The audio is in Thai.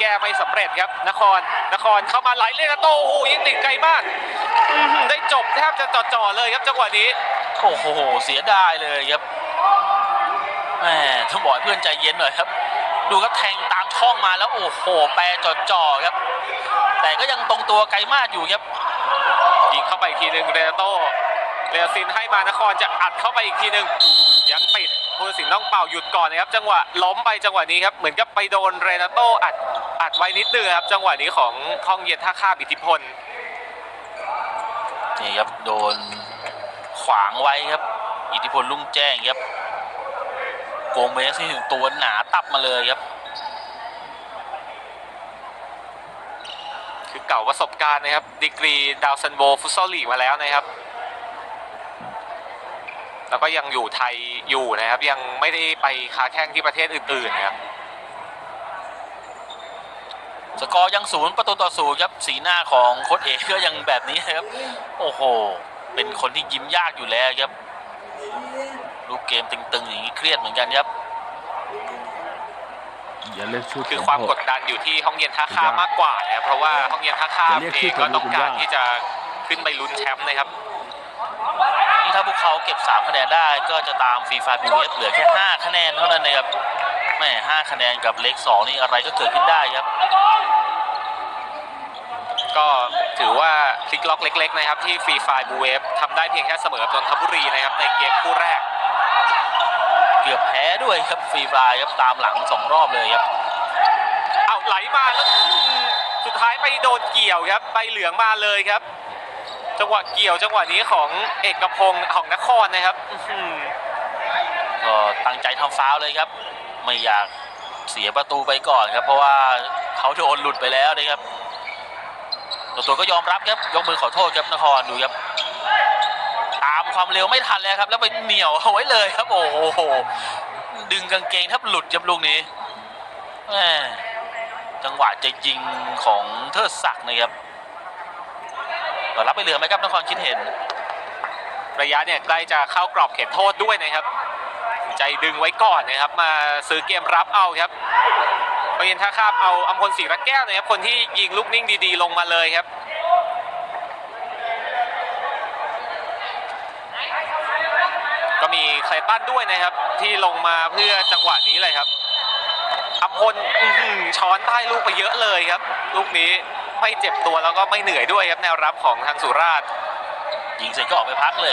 แก้ไม่สำเร็จครับ นครนครเข้ามาไหลเลนโตโอ้โหยิงติดไกลมากอื้อหือได้จบแทบจะจ่อๆเลยครับจังหวะนี้โอ้โหเสียดายเลยครับแหมต้องบอกให้เพื่อนใจเย็นหน่อยครับ ดูครับแทงตามช่องมาแล้วโอ้โหแปรจ่อๆครับ แต่ก็ยังตรงตัวไกลมากอยู่ครับยิงเข้าไปอีกทีหนึ่งเรนาโต้เรนาซินให้มานครจะอัดเข้าไปอีกทีหนึ่งยังติด ผู้ตัดสินต้องเป่าหยุดก่อนนะครับ จังหวะล้มไปจังหวะนี้ครับ เหมือนกับไปโดนเรนาโต้อัดอัดไว้นิดนึงครับ จังหวะนี้ของห้องเย็นท่าข้ามอิทธิพลนี่ครับโดนขวางไว้ครับ อิทธิพลลุ่งแจ้งครับโกเมสนี่ถึงตัวหนาตับมาเลยครับ คือเก่าประสบการณ์นะครับ ดีกรีดาวซันโบฟุตซอลลีกมาแล้วนะครับ แล้วก็ยังอยู่ไทยอยู่นะครับ ยังไม่ได้ไปค้าแข่งที่ประเทศอื่นๆนะครับสกอร์ยังศูนย์ประตูต่อศูนย์ครับสีหน้าของโค้ชเอกก็ยังแบบนี้ครับ โอ้โห เป็นคนที่ยิ้มยากอยู่แล้วครับลูกเกมตึงๆอย่างนี้เครียดเหมือนกันครับอย่าเรียกชื่อคือผมความเถะกดดันอยู่ที่ห้องเย็นท่าข้ามมากกว่านะครับเพราะว่าห้องเย็นท่าข้ามอย่าเรียกเอชื่งอก็ผมต้องการเลยคุณย่าที่จะขึ้นไปลุ้นแชมป์นะครับ นี่ถ้าพวกเขาเก็บ 3 คะแนนได้ก็จะตามฟรีไฟพีเอฟเหลือแค่ 5 คะแนนเท่านั้นนะครับแม่5คะแนนกับเล็ก 2 นี่อะไรก็เกิดขึ้นได้ครับ ก็ถือว่าพลิกล็อกเล็ก ๆ นะครับ ที่ฟรีไฟบูเวฟทำได้เพียงแค่เสมอกับนนทบุรีนะครับในเกมคู่แรก เกือบแพ้ด้วยครับฟรีไฟครับตามหลัง 2 รอบเลยครับเอาไหลมาแล้วอืมสุดท้ายไปโดนเกี่ยวครับใบเหลืองมาเลยครับ จังหวะเกี่ยวจังหวะนี้ของเอกพงศ์ของนครนะครับก็ตั้งใจทำฟาวเลยครับ ไม่อยากเสียประตูไปก่อนครับ เพราะว่าเขาโดนหลุดไปแล้วนะครับตัวตัวก็ยอมรับครับยกมือขอโทษครับนครดูครับตามความเร็วไม่ทันแล้วครับ แล้วไปเหนียวเอาไว้เลยครับ โอ้โหดึงกางเกงแทบหลุดครับลูกนี้จังหวะจะยิงของเทิดศักดิ์นะครับ รับไปเหลือไหมครับนครคิดเห็น ระยะเนี่ยใกล้จะเข้ากรอบเขตโทษด้วยนะครับ ใจดึงไว้ก่อนนะครับ มาซื้อเกมรับเอาครับประเย็นท่าข้ามเอาอัมพลศรีระแก้วนะครับ คนที่ยิงลูกนิ่งดีๆ ลงมาเลยครับก็มีไคลตันด้วยนะครับ ที่ลงมาเพื่อจังหวะนี้เลยครับอัมพลช้อนใต้ลูกไปเยอะเลยครับ ลูกนี้ ไม่เจ็บตัวแล้วก็ไม่เหนื่อยด้วยครับแนวรับของทางสุราษฎร์ยิงเสร็จก็ออกไปพักเลย